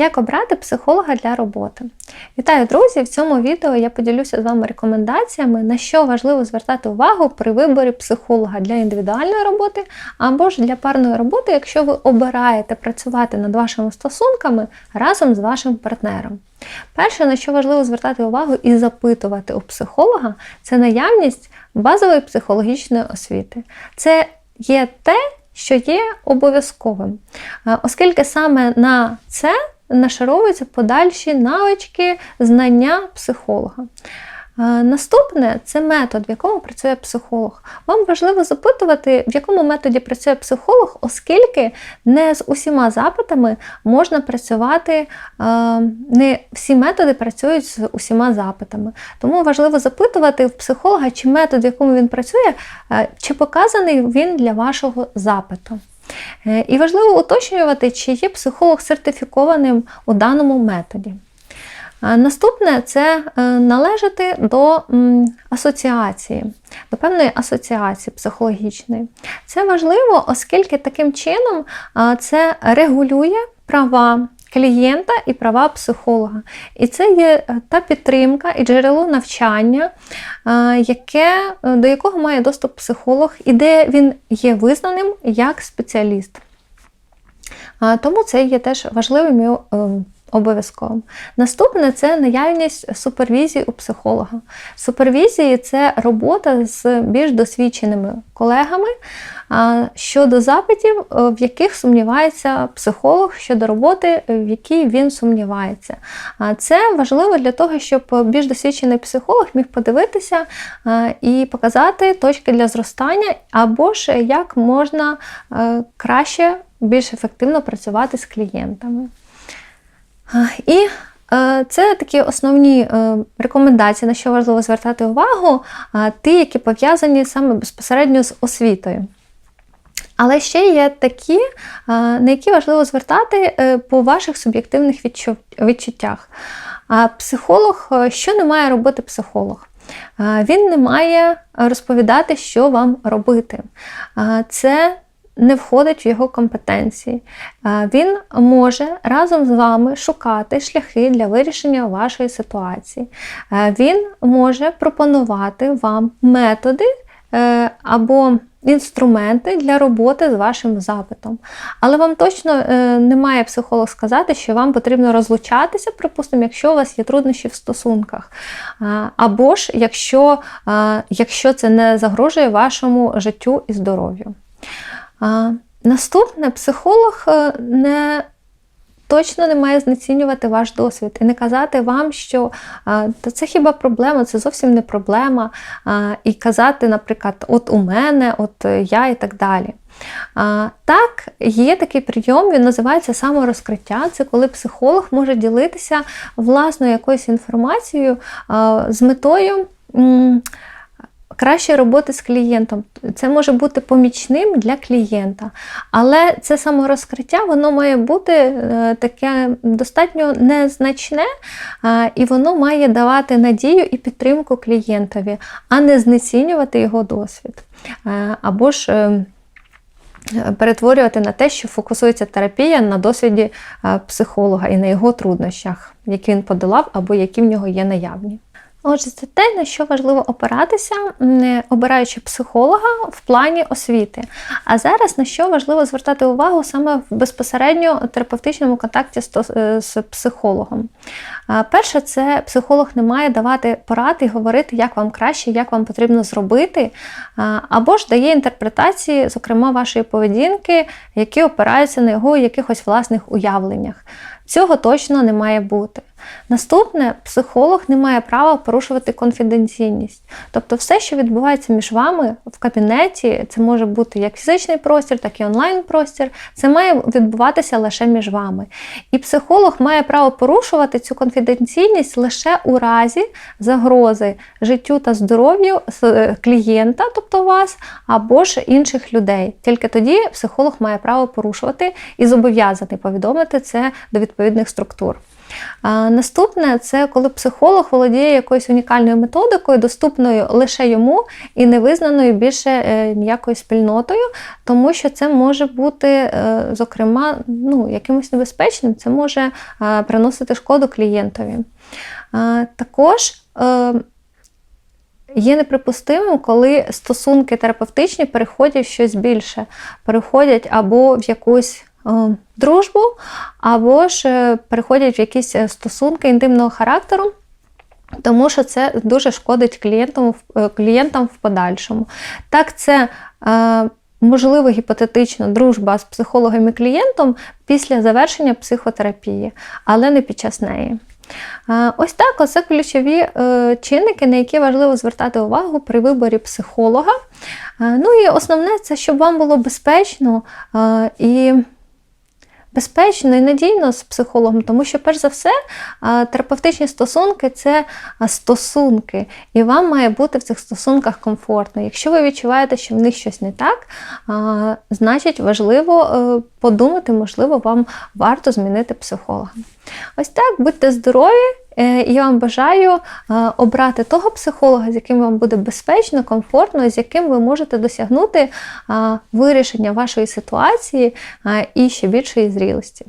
Як обрати психолога для роботи? Вітаю, друзі! В цьому відео я поділюся з вами рекомендаціями, на що важливо звертати увагу при виборі психолога для індивідуальної роботи або ж для парної роботи, якщо ви обираєте працювати над вашими стосунками разом з вашим партнером. Перше, на що важливо звертати увагу і запитувати у психолога, це наявність базової психологічної освіти. Це є те, що є обов'язковим, Е, оскільки саме на це нашаровуються подальші навички, знання психолога. Е, Наступне це метод, в якому працює психолог. Вам важливо запитувати, в якому методі працює психолог, оскільки не з усіма запитами можна працювати, е, не всі методи працюють з усіма запитами. Тому важливо запитувати в психолога, чи метод, в якому він працює, е, чи показаний він для вашого запиту. Е, І важливо уточнювати, чи є психолог сертифікованим у даному методі. Наступне це е, належати до асоціації, до певної асоціації психологічної. Це важливо, оскільки таким чином це регулює права клієнта і права психолога. І це є е, та підтримка і джерело навчання, е, яке, е, до якого має доступ психолог, і де він є визнаним як спеціаліст. Тому це є теж важливим е. Наступне це наявність супервізії у психолога. Супервізії це робота з більш досвідченими колегами щодо запитів, е, в яких сумнівається психолог щодо роботи, в якій він сумнівається. Це важливо для того, щоб більш досвідчений психолог міг подивитися і показати точки для зростання, або ж як можна е, краще, більш ефективно працювати з клієнтами. І е, це такі основні е, рекомендації, на що важливо звертати увагу, ті, які пов'язані саме безпосередньо з освітою. Але ще є такі, на які важливо звертати е, по ваших суб'єктивних відчуттях. А Психолог, що не має робити психолог? Він не має розповідати, що вам робити. Це не входить в його компетенції. Він може разом з вами шукати шляхи для вирішення вашої ситуації. Він може пропонувати вам методи е, або інструменти для роботи з вашим запитом. Але вам точно е, не має психолог сказати, що вам потрібно розлучатися, припустимо, якщо у вас є труднощі в стосунках. Або ж якщо, якщо це не загрожує вашому життю і здоров'ю. Наступне, психолог е, не точно не має знецінювати ваш досвід і не казати вам, що та це хіба проблема, це зовсім не проблема. І казати, наприклад, от у мене, от е, я і так далі. Так, є такий прийом, він називається саморозкриття. Це коли психолог може ділитися власною якоюсь інформацією з метою. Краще роботи з клієнтом. Це може бути помічним для клієнта. Але це саморозкриття, воно має бути е, таке достатньо незначне, е, і воно має давати надію і підтримку клієнтові, а не знецінювати його досвід. Е, Або ж перетворювати на те, що фокусується терапія на досвіді психолога і на його труднощах, які він подолав або які в нього є наявні. Отже, це те, на що важливо опиратися, обираючи психолога в плані освіти. А зараз на що важливо звертати увагу саме в безпосередньо терапевтичному контакті е, з психологом. Перше, це психолог не має давати порад і говорити, як вам краще, як вам потрібно зробити, або ж дає інтерпретації, зокрема, вашої поведінки, які опираються на його якихось власних уявленнях. Цього точно не має бути. Наступне, психолог не має права порушувати конфіденційність. Тобто, все, що відбувається між вами в кабінеті, це може бути як фізичний простір, так і онлайн-простір. Це має відбуватися лише між вами. І психолог має право порушувати цю конфіденційність лише у разі загрози життю та здоров'ю е, клієнта, тобто вас, або ж інших людей. Тільки тоді психолог має право порушувати і зобов'язаний повідомити це до відповідальності відповідних структур. Наступне це коли психолог володіє якоюсь унікальною методикою, доступною лише йому і не визнаною більше е, ніякою спільнотою, тому що це може бути, е, зокрема, ну, якимось небезпечним, це може е, приносити шкоду клієнтові. Також Є неприпустимим, коли стосунки терапевтичні переходять в щось більше, переходять або в якусь дружбу, або ж е, переходять в якісь е, стосунки інтимного характеру. Тому що це дуже шкодить клієнтам, е, клієнтам в подальшому. Так, це е, можливо гіпотетично дружба з психологом і клієнтом після завершення психотерапії, але не під час неї. Е, Ось так, оце ключові е, чинники, на які важливо звертати увагу при виборі психолога. Е, Ну і основне це, щоб вам було безпечно е, і безпечно і надійно з психологом, тому що, перш за все, терапевтичні стосунки це стосунки, і вам має бути в цих стосунках комфортно. Якщо ви відчуваєте, що в них щось не так, значить важливо е, подумати, можливо, вам варто змінити психолога. Ось так, будьте здорові! Е, Я вам бажаю е, обрати того психолога, з яким вам буде безпечно, комфортно, з яким ви можете досягнути вирішення вашої ситуації і ще більшої зрілості.